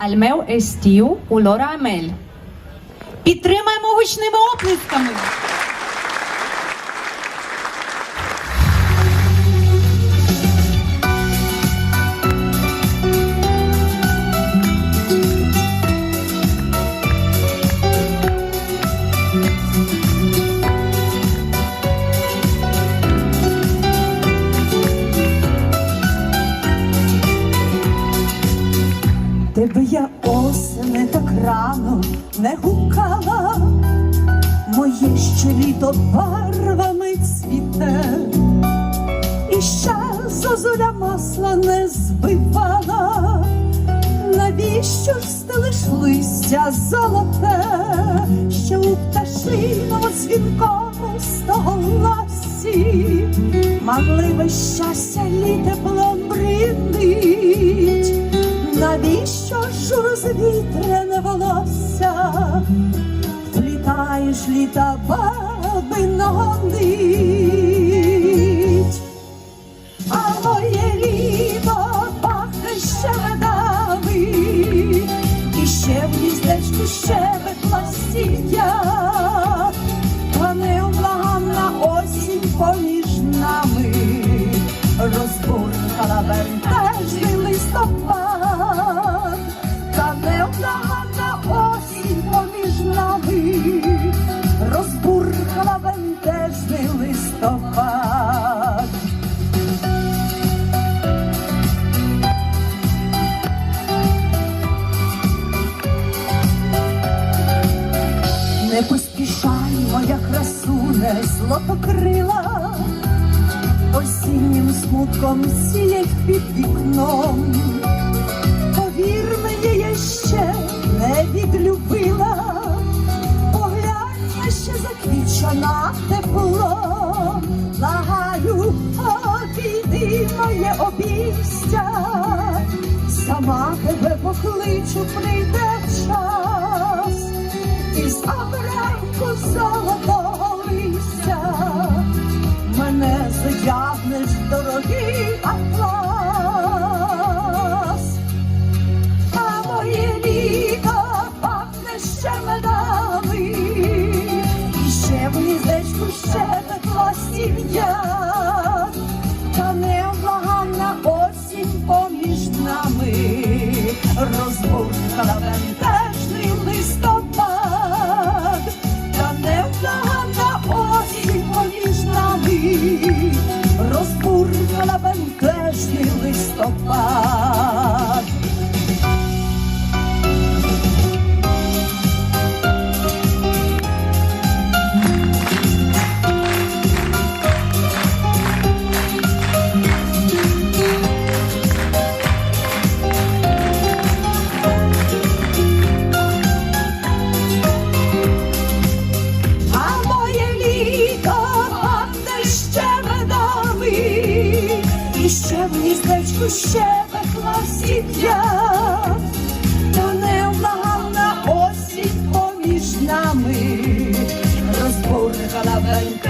Al meu estiu olor a amel. Підтримаємо гучними оплесками. Тебе я осени так рано не гукала, моє ще літо барвами цвіте, і ще зозуля масла не збивала, навіщо ж стелиш листя золоте, що у пташиному дзвінкому стоголосі, манливе щастя Плітаєш літа бабиного. А моє літо пахне ще медами, і ще в гніздечку щебетла сім'я, та невблаганна осінь поміж нами. Розбуркала бентежний Не поспішай, моя красуне, злотокрила, осіннім смутком сіять під вікном. Повір мені, я ще не відлюбила, поглянь, ще заквічена тепло, лагаю, обійди моє обійстя, сама тебе покличу, çok sağ why. Ще пекла сім'я, та невблаганна осінь поміж нами. Розборгала бентежний